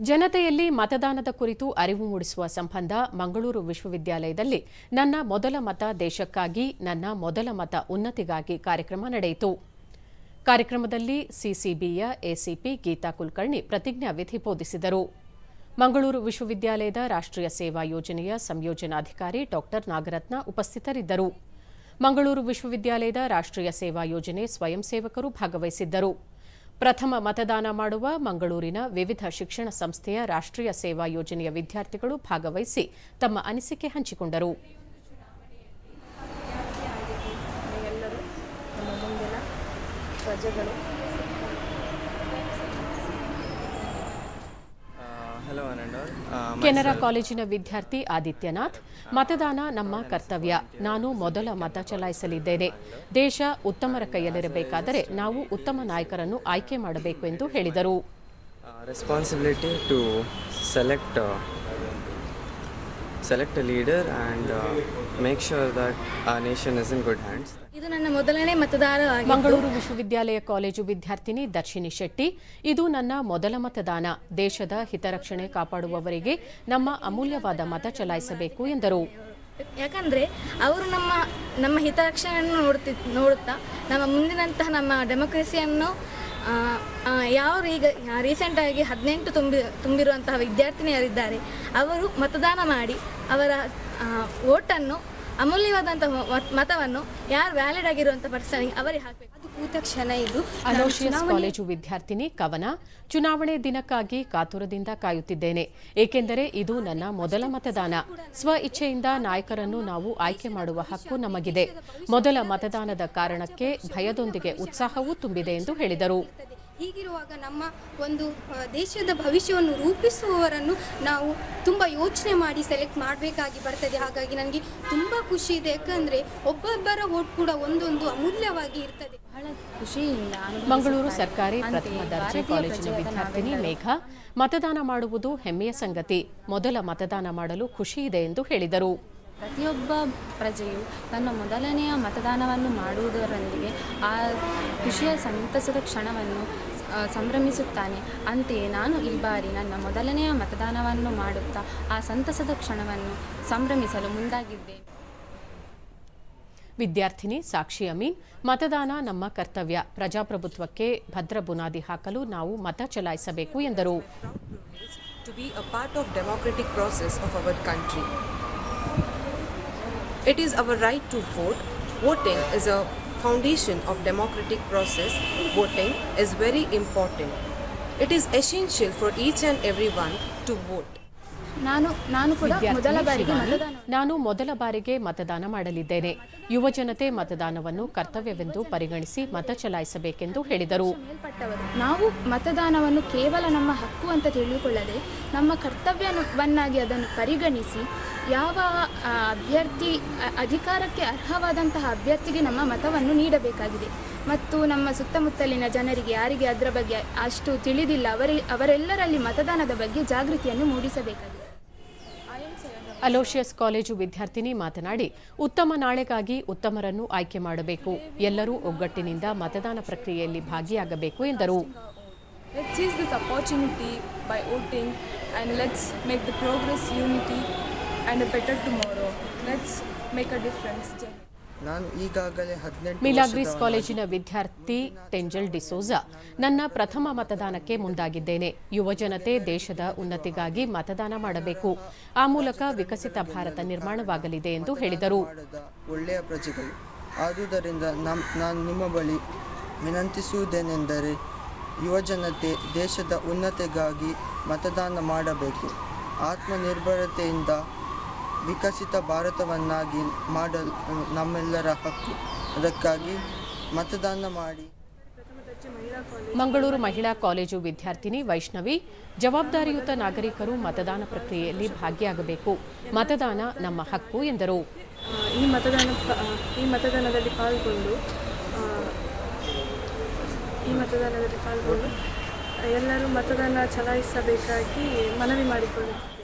ಜನತೆಯಲ್ಲಿ ಮತದಾನದ ಕುರಿತು ಅರಿವು ಮೂಡಿಸುವ ಸಂಬಂಧ ಮಂಗಳೂರು ವಿಶ್ವವಿದ್ಯಾಲಯದಲ್ಲಿ ನನ್ನ ಮೊದಲ ಮತ ದೇಶಕ್ಕಾಗಿ ನನ್ನ ಮೊದಲ ಮತ ಉನ್ನತಿಗಾಗಿ ಕಾರ್ಯಕ್ರಮ ನಡೆಯಿತು. ಕಾರ್ಯಕ್ರಮದಲ್ಲಿ ಸಿಸಿಬಿಯ ಎಸಿಪಿ ಗೀತಾ ಕುಲಕರ್ಣಿ ಪ್ರತಿಜ್ಞಾವಿಧಿ ಬೋಧಿಸಿದರು. ಮಂಗಳೂರು ವಿಶ್ವವಿದ್ಯಾಲಯದ ರಾಷ್ಟ್ರೀಯ ಸೇವಾ ಯೋಜನೆಯ ಸಂಯೋಜನಾಧಿಕಾರಿ ಡಾ ನಾಗರತ್ನ ಉಪಸ್ಥಿತರಿದ್ದರು. ಮಂಗಳೂರು ವಿಶ್ವವಿದ್ಯಾಲಯದ ರಾಷ್ಟ್ರೀಯ ಸೇವಾ ಯೋಜನೆ ಸ್ವಯಂ ಸೇವಕರು ಭಾಗವಹಿಸಿದ್ದರು. ಪ್ರಥಮ ಮತದಾನ ಮಾಡುವ ಮಂಗಳೂರಿನ ವಿವಿಧ ಶಿಕ್ಷಣ ಸಂಸ್ಥೆಯ ರಾಷ್ಟ್ರೀಯ ಸೇವಾ ಯೋಜನೆಯ ವಿದ್ಯಾರ್ಥಿಗಳು ಭಾಗವಹಿಸಿ ತಮ್ಮ ಅನಿಸಿಕೆ ಹಂಚಿಕೊಂಡರು. ಪ್ರಜೆಗಳು ಕೆನರಾ ಕಾಲೇಜಿನ ವಿದ್ಯಾರ್ಥಿ ಆದಿತ್ಯನಾಥ್. ಮತದಾನ ನಮ್ಮ ಕರ್ತವ್ಯ. ನಾನು ಮೊದಲ ಮತ ಚಲಾಯಿಸಲಿದ್ದೇನೆ. ದೇಶ ಉತ್ತಮರ ಕೈಯಲ್ಲಿರಬೇಕಾದರೆ ನಾವು ಉತ್ತಮ ನಾಯಕರನ್ನು ಆಯ್ಕೆ ಮಾಡಬೇಕು ಎಂದು ಹೇಳಿದರು. Responsibility to select select leader and make sure that a nation is in good hands ಇದು ನನ್ನ ಮೊದಲನೇ ಮತದಾರ ಮಂಗಳೂರು ವಿಶ್ವವಿದ್ಯಾಲಯ ಕಾಲೇಜು ವಿದ್ಯಾರ್ಥಿನಿ ದರ್ಶಿನಿ ಶೆಟ್ಟಿ. ಇದು ನನ್ನ ಮೊದಲ ಮತದಾನ. ದೇಶದ ಹಿತರಕ್ಷಣೆ ಕಾಪಾಡುವವರಿಗೆ ನಮ್ಮ ಅಮೂಲ್ಯವಾದ ಮತ ಚಲಾಯಿಸಬೇಕು ಎಂದರು. ಯಾಕಂದ್ರೆ ಅವರು ನಮ್ಮ ನಮ್ಮ ಹಿತರಕ್ಷಣೆಯನ್ನು ನೋಡುತ್ತಿ ನೋಡುತ್ತಾ ನಮ್ಮ ಮುಂದಿನಂತಹ ನಮ್ಮ ಡೆಮೊಕ್ರಸಿಯನ್ನು ಯಾರು ಈಗ ರೀಸೆಂಟಾಗಿ ಹದಿನೆಂಟು ತುಂಬಿ ತುಂಬಿರುವಂತಹ ವಿದ್ಯಾರ್ಥಿನಿಯರಿದ್ದಾರೆ. ಅವರು ಮತದಾನ ಮಾಡಿ ಅವರ ವೋಟನ್ನು ಅಮೂಲ್ಯವಾದಂತಹ ಮತ- ಮತವನ್ನು ಯಾರು ವ್ಯಾಲಿಡ್ ಆಗಿರುವಂಥ ಪರ್ಸನ್ಗೆ ಅವರಿಗೆ ಹಾಕಬೇಕು. ಅದು ಕೂತ ಕ್ಷಣ ಇದು. ಅಲೋಶಿಯಸ್ ಕಾಲೇಜು ವಿದ್ಯಾರ್ಥಿನಿ ಕವನ ಚುನಾವಣೆ ದಿನಕ್ಕಾಗಿ ಕಾತುರದಿಂದ ಕಾಯುತ್ತಿದ್ದೇನೆ. ಏಕೆಂದರೆ ಇದು ನನ್ನ ಮೊದಲ ಮತದಾನ. ಸ್ವ ಇಚ್ಛೆಯಿಂದ ನಾಯಕರನ್ನು ನಾವು ಆಯ್ಕೆ ಮಾಡುವ ಹಕ್ಕು ನಮಗಿದೆ. ಮೊದಲ ಮತದಾನದ ಕಾರಣಕ್ಕೆ ಭಯದೊಂದಿಗೆ ಉತ್ಸಾಹವೂ ತುಂಬಿದೆ ಎಂದು ಹೇಳಿದರು. ಹೀಗಿರುವಾಗ ನಮ್ಮ ಒಂದು ದೇಶದ ಭವಿಷ್ಯವನ್ನು ರೂಪಿಸುವವರನ್ನು ನಾವು ತುಂಬ ಯೋಚನೆ ಮಾಡಿ ಸೆಲೆಕ್ಟ್ ಮಾಡಬೇಕಾಗಿ ಬರ್ತದೆ. ಹಾಗಾಗಿ ನನಗೆ ತುಂಬ ಖುಷಿ ಇದೆ. ಯಾಕಂದರೆ ಒಬ್ಬೊಬ್ಬರ ಓಟ್ ಕೂಡ ಒಂದೊಂದು ಅಮೂಲ್ಯವಾಗಿ ಇರ್ತದೆ. ಬಹಳ ಖುಷಿಯಿಂದ ಮಂಗಳೂರು ಸರ್ಕಾರಿ ಪ್ರಥಮ ದರ್ಜೆ ಕಾಲೇಜಿನ ವಿದ್ಯಾರ್ಥಿನಿ ಮೇಘ ಮತದಾನ ಮಾಡುವುದು ಹೆಮ್ಮೆಯ ಸಂಗತಿ. ಮೊದಲ ಮತದಾನ ಮಾಡಲು ಖುಷಿ ಇದೆ ಎಂದು ಹೇಳಿದರು. ಪ್ರತಿಯೊಬ್ಬ ಪ್ರಜೆಯು ತನ್ನ ಮೊದಲನೆಯ ಮತದಾನವನ್ನು ಮಾಡುವುದರೊಂದಿಗೆ ಆ ಖುಷಿಯ ಸಂತಸದ ಕ್ಷಣವನ್ನು ಸಂಭ್ರಮಿಸುತ್ತಾನೆ. ಅಂತೆಯೇ ನಾನು ಈ ಬಾರಿ ನನ್ನ ಮೊದಲನೆಯ ಮತದಾನವನ್ನು ಮಾಡುತ್ತಾ ಆ ಸಂತಸದ ಕ್ಷಣವನ್ನು ಸಂಭ್ರಮಿಸಲು ಮುಂದಾಗಿದ್ದೆ ವಿದ್ಯಾರ್ಥಿನಿ ಸಾಕ್ಷಿ ಅಮೀನ್ ಮತದಾನ ನಮ್ಮ ಕರ್ತವ್ಯ. ಪ್ರಜಾಪ್ರಭುತ್ವಕ್ಕೆ ಭದ್ರ ಬುನಾದಿ ಹಾಕಲು ನಾವು ಮತ ಚಲಾಯಿಸಬೇಕು ಎಂದರು. To be a part of democratic process of our country. It is our right to vote. Voting is a foundation of democratic process. Voting is very important. It is essential for each and everyone to vote. ನಾನು ನಾನು ಕೂಡ ಮೊದಲ ಬಾರಿಗೆ ಮತದಾನ ನಾನು ಮೊದಲ ಬಾರಿಗೆ ಮತದಾನ ಮಾಡಲಿದ್ದೇನೆ. ಯುವಜನತೆ ಮತದಾನವನ್ನು ಕರ್ತವ್ಯವೆಂದು ಪರಿಗಣಿಸಿ ಮತ ಚಲಾಯಿಸಬೇಕೆಂದು ಹೇಳಿದರು. ನಾವು ಮತದಾನವನ್ನು ಕೇವಲ ನಮ್ಮ ಹಕ್ಕು ಅಂತ ತಿಳಿದುಕೊಳ್ಳದೆ ನಮ್ಮ ಕರ್ತವ್ಯವನ್ನಾಗಿ ಅದನ್ನು ಪರಿಗಣಿಸಿ ಯಾವ ಅಭ್ಯರ್ಥಿ ಅಧಿಕಾರಕ್ಕೆ ಅರ್ಹವಾದಂತಹ ಅಭ್ಯರ್ಥಿಗೆ ನಮ್ಮ ಮತವನ್ನು ನೀಡಬೇಕಾಗಿದೆ. ಮತ್ತು ನಮ್ಮ ಸುತ್ತಮುತ್ತಲಿನ ಜನರಿಗೆ ಯಾರಿಗೆ ಅದರ ಬಗ್ಗೆ ಅಷ್ಟು ತಿಳಿದಿಲ್ಲ ಅವರೇ ಅವರೆಲ್ಲರಲ್ಲಿ ಮತದಾನದ ಬಗ್ಗೆ ಜಾಗೃತಿಯನ್ನು ಮೂಡಿಸಬೇಕಾಗಿದೆ. ಅಲೋಷಿಯಸ್ ಕಾಲೇಜು ವಿದ್ಯಾರ್ಥಿನಿ ಮಾತನಾಡಿ, ಉತ್ತಮ ನಾಳೆಗಾಗಿ ಉತ್ತಮರನ್ನು ಆಯ್ಕೆ ಮಾಡಬೇಕು. ಎಲ್ಲರೂ ಒಗ್ಗಟ್ಟಿನಿಂದ ಮತದಾನ ಪ್ರಕ್ರಿಯೆಯಲ್ಲಿ ಭಾಗಿಯಾಗಬೇಕು ಎಂದರು. Is opportunity by make a difference ನಾನು ಈಗಾಗಲೇ ಹದಿನೆಂಟು ಮಿಲಾಗ್ರಿಸ್ ಕಾಲೇಜಿನ ವಿದ್ಯಾರ್ಥಿ ಟೆಂಜಲ್ ಡಿಸೋಜಾ ನನ್ನ ಪ್ರಥಮ ಮತದಾನಕ್ಕೆ ಮುಂದಾಗಿದ್ದೇನೆ. ಯುವಜನತೆ ದೇಶದ ಉನ್ನತಿಗಾಗಿ ಮತದಾನ ಮಾಡಬೇಕು. ಆ ಮೂಲಕ ವಿಕಸಿತ ಭಾರತ ನಿರ್ಮಾಣವಾಗಲಿದೆ ಎಂದು ಹೇಳಿದರು. ಒಳ್ಳೆಯ ಪ್ರಜೆಗಳು. ಆದುದರಿಂದ ನಾನು ನಿಮ್ಮ ಬಳಿ ವಿನಂತಿಸುವುದೇನೆಂದರೆ ಯುವಜನತೆ ದೇಶದ ಉನ್ನತಿಗಾಗಿ ಮತದಾನ ಮಾಡಬೇಕು. ಆತ್ಮನಿರ್ಭರತೆಯಿಂದ ವಿಕಸಿತ ಭಾರತವನ್ನಾಗಿ ಮಾಡಲು ನಮ್ಮೆಲ್ಲರ ಹಕ್ಕು. ಅದಕ್ಕಾಗಿ ಮತದಾನ ಮಾಡಿ. ಮಂಗಳೂರು ಮಹಿಳಾ ಕಾಲೇಜು ವಿದ್ಯಾರ್ಥಿನಿ ವೈಷ್ಣವಿ ಜವಾಬ್ದಾರಿಯುತ ನಾಗರಿಕರು ಮತದಾನ ಪ್ರಕ್ರಿಯೆಯಲ್ಲಿ ಭಾಗಿಯಾಗಬೇಕು. ಮತದಾನ ನಮ್ಮ ಹಕ್ಕು ಎಂದರು. ಈ ಮತದಾನ ಈ ಮತದಾನದಲ್ಲಿ ಪಾಲ್ಗೊಂಡು ಈ ಮತದಾನದಲ್ಲಿ ಪಾಲ್ಗೊಂಡು ಎಲ್ಲರೂ ಮತದಾನ ಚಲಾಯಿಸಬೇಕಾಗಿ ಮನವಿ ಮಾಡಿಕೊಳ್ಳುತ್ತೇವೆ